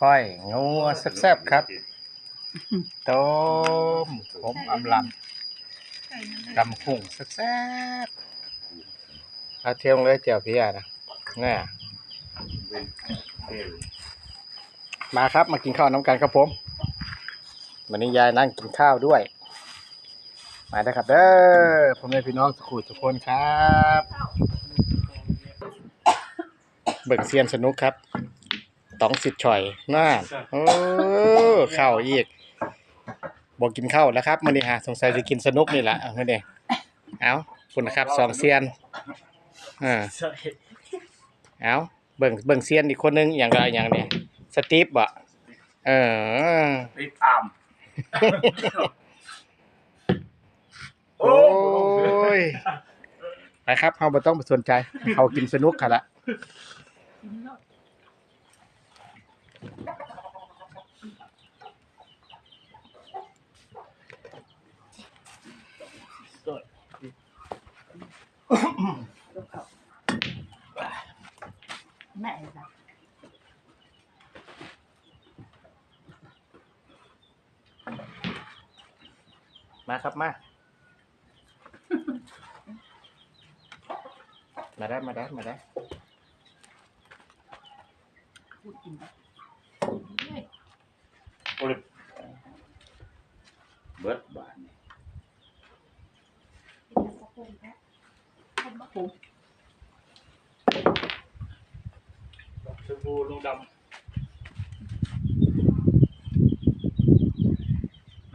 ก้อยงัวแซ่บๆครับต้มผมอำลำลำหุ่งแซ่บๆเอาเทียมเลยเจียวพี่อะนะนี่มาครับมากินข้าวน้ำกันครับผมวันนี้ยายนั่งกินข้าวด้วย มาได้ครับเด้อพ่อแม่พี่น้องสุขุทุกคนครับ เบิ่งเซียนสนุกครับ ต้องสิทธิ์ฉ่อยน่าโอ้ข้าวอีกบอกกินข้าวแล้วครับมื้อนี้ฮะสงสัยจะกินสนุกนี่แหละเอามื้อนี้เอาคุณนะครับสองเซียนอ่าเอาเบิ่งเบิ่งเซียนอีกคนนึงอย่างไรอย่างเนี้ยสตีฟบ่เออติดตามโอ้ยไปครับเฮาบ่ต้องไปสนใจเขากินสนุกค่ะละ แม่จ้ะมาครับ มา มาได้มาได้มาได้พูดกินไป โอ้ยเบิดบานนี่ คนมะปู ชมพูลุงด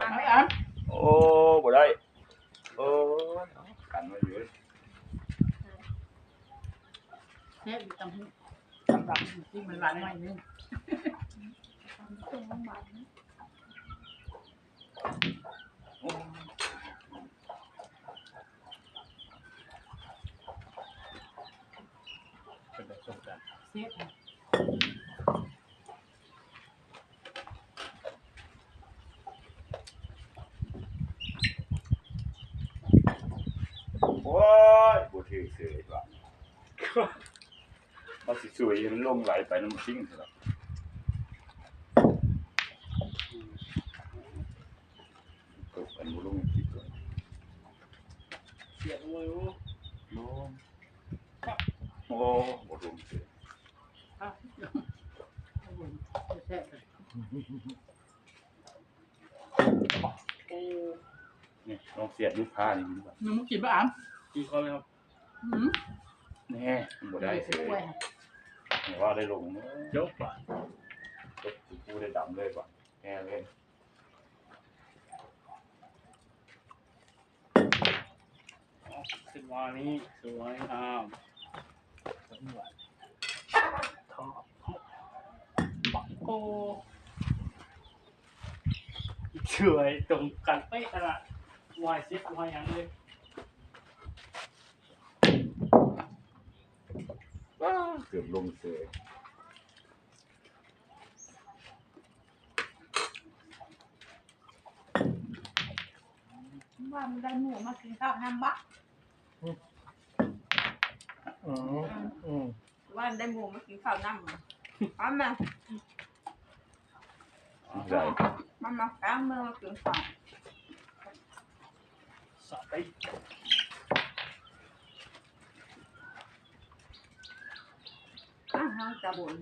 มาไหมอะำโอ้บ่ได้ โอ้ยกันไว้อยู่แม่อยู่ตรงนี้สำหรับที่มันร้านใหม่นึง เป็นแบบส่งกัน เสียอะ โอ้ยบ่ถือเสืออีกว่า มันสิสวยมันลงไหลไปน้ำทิ้งซะแล้วก็อันบ่ลงคิดก่อนเสียงมือลงโอ้บ่ลงเสืออะเสียเลยโอ้นี่ลองเสียดลูกค้านี่มันว่ามึงมากินปะอะกินเขาเลยครับอืมแน่มันบ่ได้เสือด้วย แต่ว่าได้ลงเนอะเดี๋ยวป่ะก็คือพูดได้ดำเลยก่อนแง่เลยสิบวันนี้สวยงามทอดโอ้สวยตรงกันเป๊ะอะวายซิปวายยังเลย เกือบลงเสือว่ามันได้หมูมากินข้าวน้ำบักอืมอืมว่าได้หมูมากินข้าวน้ำมาเอามาใหญ่มามาล้างมือมากินข้าวสะไป อ้าวน้องจะบ่น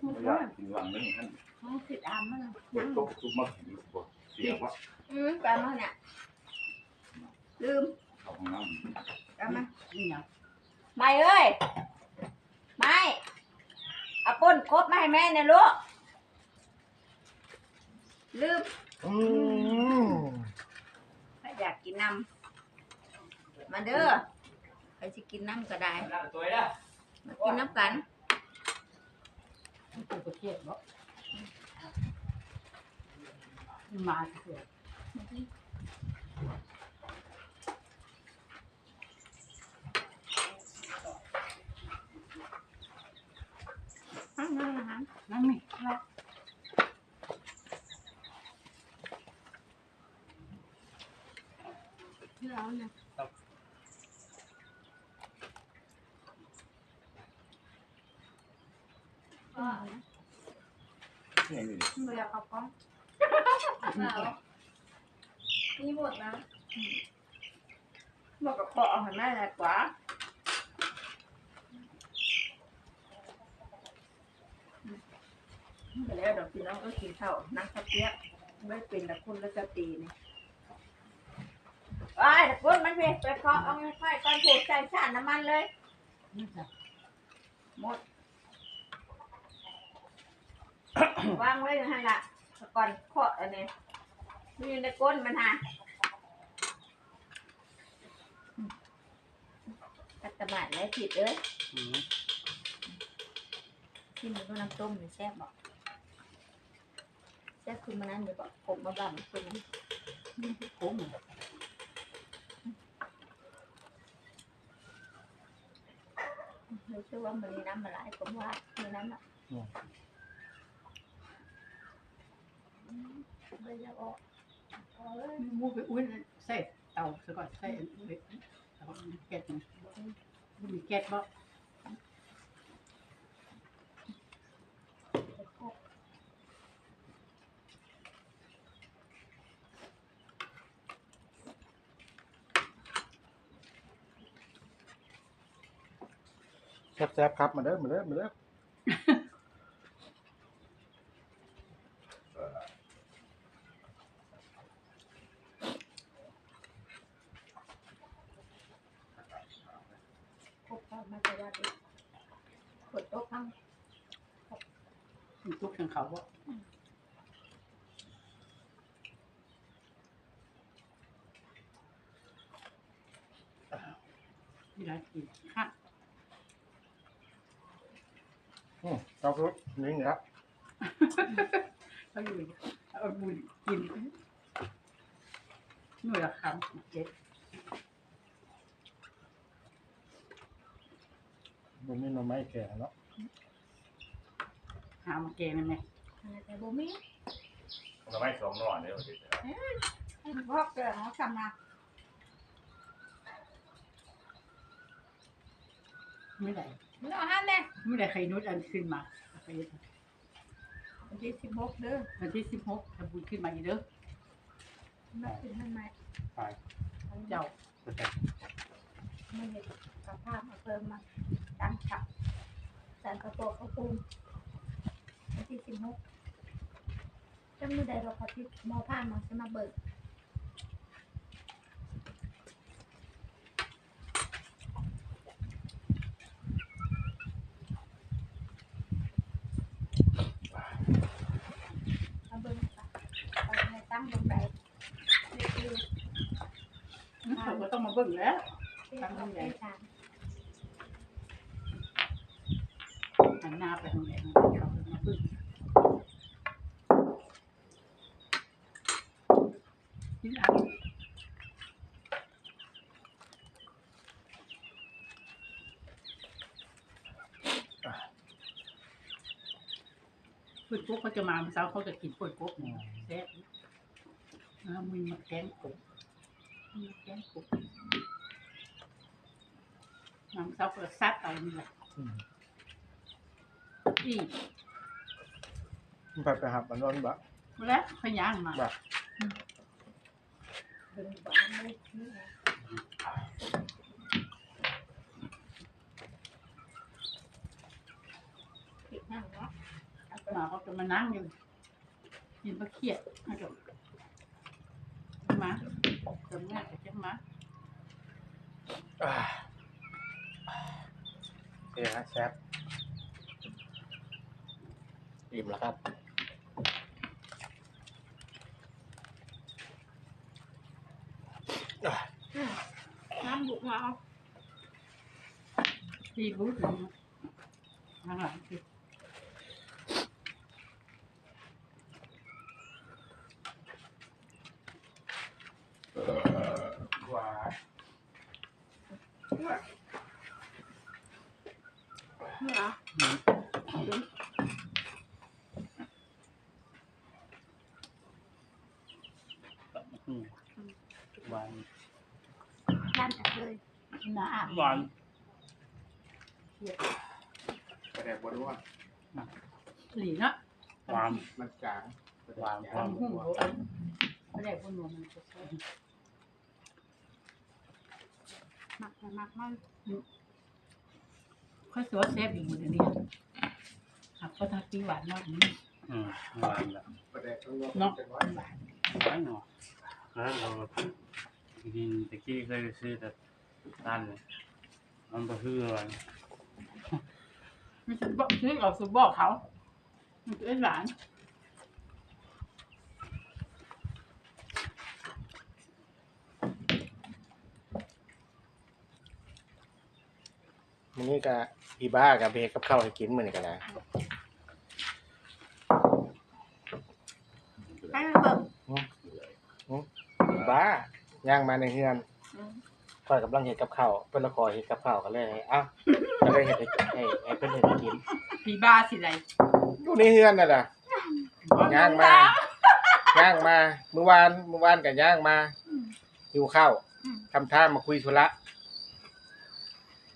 ไม่อยากกินหลังนั่นท่านน้องผิดอามมันเปิดโต๊ะทุกมากินบ่เสียว่าอืมไปมาเนี่ยลืมเข้าห้องน้ไปมานี่ยังไม่เอ้ยไม่เอาป้นครบมาให้แม่เนี่ยลูกลืม อืมถ้าอยา กินน้ำมาเด้อใครจะกินน้ำก็ได้ตัวได้มากินน้ำกันมันเป็นประเทศเนาะมาเถอะนั่งนั่งนั่งนั่งนี่ครับำ แล้วนะ ก็ นี่นี่ เว ลาเขาก้องนี่หมดนะบอกกับขอเอาให้แม่แหละกว่าไปแล้วดอกพี่น้องก็กินข้าวนั่งสักเปียกไม่เป็นแต่คุณแล้วจะตีนี่ไอ้ยคุณมันเผ็ดไปเคาะเอาไฟก้อนผูกใจสานน้ำมันเลยนี่จ้ะหมด วางไว้นะฮะละก่อนเคาะอันนี้มีอยู่ในก้นมันฮะกัตตะบาดแล้วผิดเอ้ยอืมที่มันก็น้ำต้มนี่แซ่บบอกแซ่บคือมันนั้นเดี๋ยวบอกผมมาบ้างคือมันโค้งรู้สึกว่ามันมีน้ำมาหลายผมว่ามีน้ำอะ ไม่ได้ออกเอาเลยมูไปอุ้ยใส่เตาซะก่อนใส่อันนี้เตาแก๊สนะมีแก๊สบ่แซ่บๆครับมาเด้อมาเด้อมาเด้อ ครบแล้วมาจะว่าดิกดโต๊ะข้าง มีทุกทาง เขาบ่ที่ร้านกินข้าวอืมเราคือนี่ครับ เขาอยู่เอาบุญกินหน่วยละคำเจ็ดมันนี่มันไม่แก่เนาะ หามาแกงนั่นไหมแต่บ่มีทำไมสองนอนเนี่ยโอเคพอกเกลือเขาทำมาไม่ได้เนื้อห้ามเลยไม่ได้ใครนุชอันขึ้นมาเอาไปวันที่สิบหกเด้อวันที่สิบหกทำบุญขึ้นมาอีกเด้อมาขึ้นทำไมไปเจ้าไม่เห็นกับภาพมาเพิ่มมาตั้งฉับสันกระโปรงกระปุมวัน ที่สิบหกจะมือใดเราขอที่มอผ้ามาจะมาเบิกมาเบิกไปในตั้งบนใดนี่คือเขาก็ต้องมาเบิ่งแล้วที่เขาได้ทานหันหน้าไปทางไหนเขามาเบิ่งนี่อะ เพื่อนกุ๊กเขาจะมาเมื่อเช้าเขาจะกินเพื่อนกุ๊กเนี่ยแซ่บอ่ามีมาแกงกุ๊กมีมาแกงกุ๊กน้ำเช้าก็ซัดเอานี่แหละอืมอีกมันไปไปหับมันร้อนบะแล้วขย่างมาบะดึงบ้านเลยนี่ไงผิดนั่งเนาะ มาเขาจะมา นั่งอยู่กินปลาเขียดมาจบมาจำงานจะมาอ่าโอเคฮะแซ่บอิ่มแล้วครับอ่าน้ำบุกมาเอาซีฟู้ดข้างหลังคือ หวาน เหรออืมวางย่านกันเลยน้าอาบหวานกระแดกบนว่าหลีเนาะหวานมันจางหวานความหุ่งโหอันไม่ได้คนหนวมันจะใช่ หมักแต่หมักมันค่อยสวดเซฟอีกหมดอันนี้หักก็ทักปีหวานมากนี่อืมหวานแบบกระแดกข้างนอกเนาะจะน้อยหวานหวานเนาะแล้วเรากินตะกี้เคยซื้อแต่ร้านเลยมันบ่คืออะไรไม่ใช่บอกซื้อเอาสุบอกเขามันเป็นหวาน มื้อนี้ก็อีบ้ากับเบกกับข้าวให้กินมื้อนี้ก็ได้ให้มันเบิ่งอีบ้าย่างมาในเฮือนอืมข้อยกำลังเฮ็ดกับข้าวเพิ่นละขอเฮ็ดกับข้าวก็เลยเอ้าก็เลยเฮ็ดให้ให้ให้เพิ่นเฮ็ดให้กินปีบ้าสิไรอยู่ในเฮือนนั่นน่ะ ย่างมา ย่างมา เมื่อวาน เมื่อวานก็ย่างมาหิวข้าวทำท่ามาคุยธุระ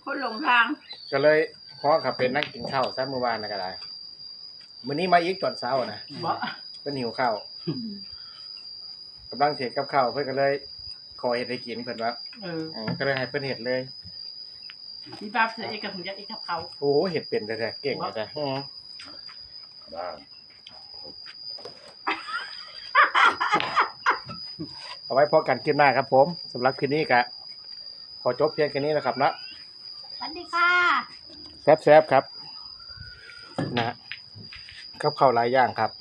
คนหลงทางก็เลยพ้อขับเป็นนั่งกินข้าวซะเมื่อวานน่ะก็ได้มื้อนี้มาอีกตอนเช้านะบอกเพิ่นหิวข้าวกำลังเทกับข้าวเพิ่นก็เลยขอเฮ็ดให้กินเพิ่นว่าเอออืมก็เลยให้เพิ่นเฮ็ดเลยปีบ้าเสือเอกกับผมยัดเอกกับเขาโอ้เฮ็ดเป็นแต่แต่เก่งแต่แต่อืมบ้างเอาไว้พอกันคลิปหน้าครับผมสำหรับคืนนี้ก็ขอจบเพียงแค่นี้นะครับเนาะส วัสดีค่ะแซ่บๆครับนะครับข้าวหลายอย่างครับ